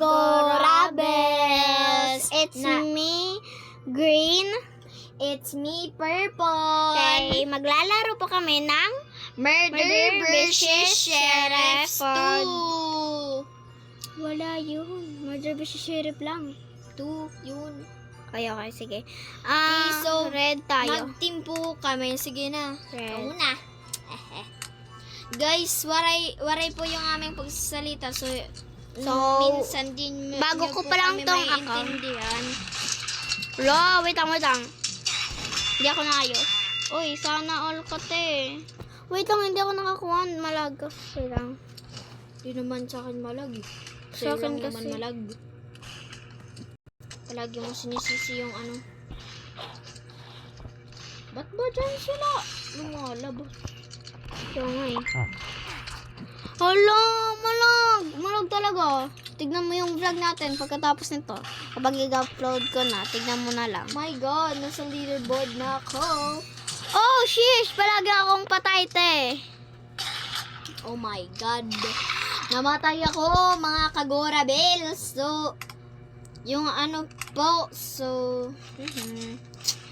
Gorabels! It's Na- me, Green. It's me, Purple. Okay, maglalaro po kami ng Murder, Murder versus versus Sheriff Sheriff 2. Wala yun. Murder vs. Sheriff lang. 2, yun. Okay, okay, sige. Ah, Okay, so, red tayo. Mag-team po kami. Sige na. Red. Ikaw na. Guys, waray, waray po yung aming pagsasalita. So, So, minsan din bago ko pa lang tong maiintindihan. Lo, wait lang, wait lang. Hindi ako naayos. Uy, sana all ka te. Wait lang, hindi ako nakakuha. Malag. Wait lang. Di naman sa akin malag eh. Sa akin lang naman kasi. malag. Palagi mo sinisisi yung ano. Ba't ba dyan sila? Lumalabas. Ito nga eh. Hala, malag. Malag talaga. Tignan mo yung vlog natin pagkatapos nito. Kapag i-upload ko na, tignan mo na lang. My God, nasa leaderboard na ako. Oh, shish! Palagi akong patay, te. Oh my God. Namatay ako, mga Kagora Bells. So, yung ano po, so, mhm.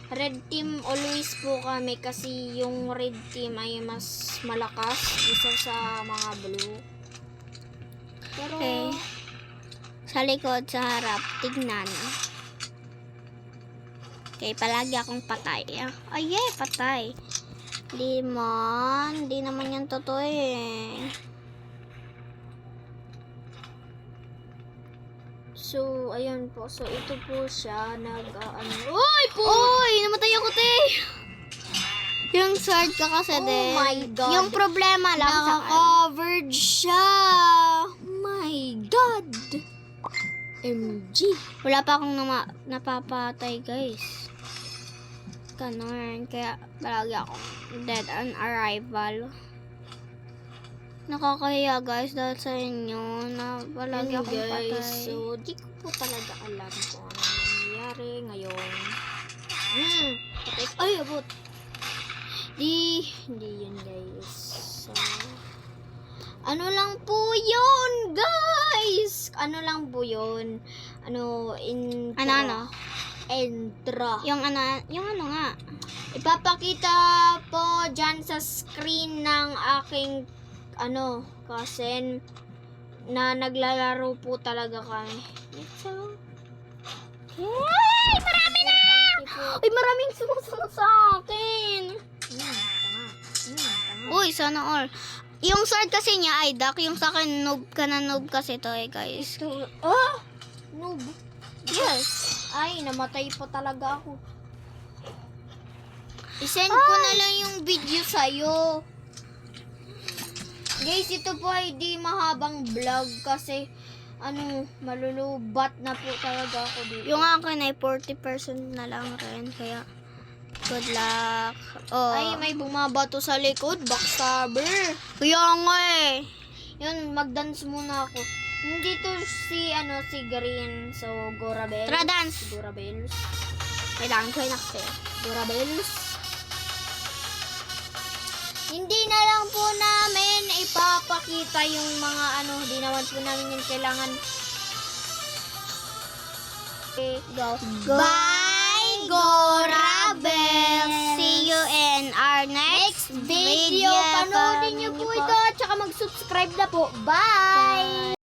red team always po kami kasi yung red team ay mas malakas isa sa mga blue. Pero, Okay. Sa likod, sa harap, tignan. Okay, palagi akong patay. Ah, Ay, yeah, patay. Di man. Di naman yan totoo eh. so, ayun po. So, ito po siya, nag, ah, ano, Uy, po! Uy, namatay ako, te. Yung sword ka kasi, Oh din. my God. Yung problema lang sa Naka-covered siya. God. MG. Wala pa akong nama- napapatay, guys. Ganon. Kaya, palagi akong dead on arrival. Nakakahiya, guys, dahil sa inyo na palagi Ayun, akong patay. guys. So, di ko po talaga alam kung ano nangyayari ngayon. Hmm. Patay. Ay, abot. Di, hindi yun, guys. So, ano lang po yun, guys? Ano lang po yun? Ano, intro. Ano, ano? Intro. Yung ano, yung ano nga. Ipapakita po dyan sa screen ng aking ano, cousin na naglalaro po talaga kami. So, Ay, marami na! Uy, maraming sumusunod sa akin. Hmm. Hmm. Uy, sana all. Yung sword kasi niya ay duck. Yung sa akin, noob ka na noob kasi to eh, guys. So, ah! Noob. Yes. Ay, namatay po talaga ako. Isend ko na lang yung video sa'yo. Guys, ito po ay di mahabang vlog kasi ano, malulubat na po talaga ako dito. Yung akin ay 40% na lang rin. Kaya, good luck. Oh. Ay, may bumabato sa likod, backstabber. Kaya nga eh. Yun, magdance muna ako. Nandito si, ano, si Green. So, Gorabel. Tara, dance. Gorabels. Kailangan ko yung kasi. Gorabels. Hindi na lang po namin ipapakita yung mga ano, hindi naman po namin yung kailangan. Okay, go. Bye, Gorabel. See you in our next, Next video, panoodin niyo po ito at saka mag-subscribe na po. Bye!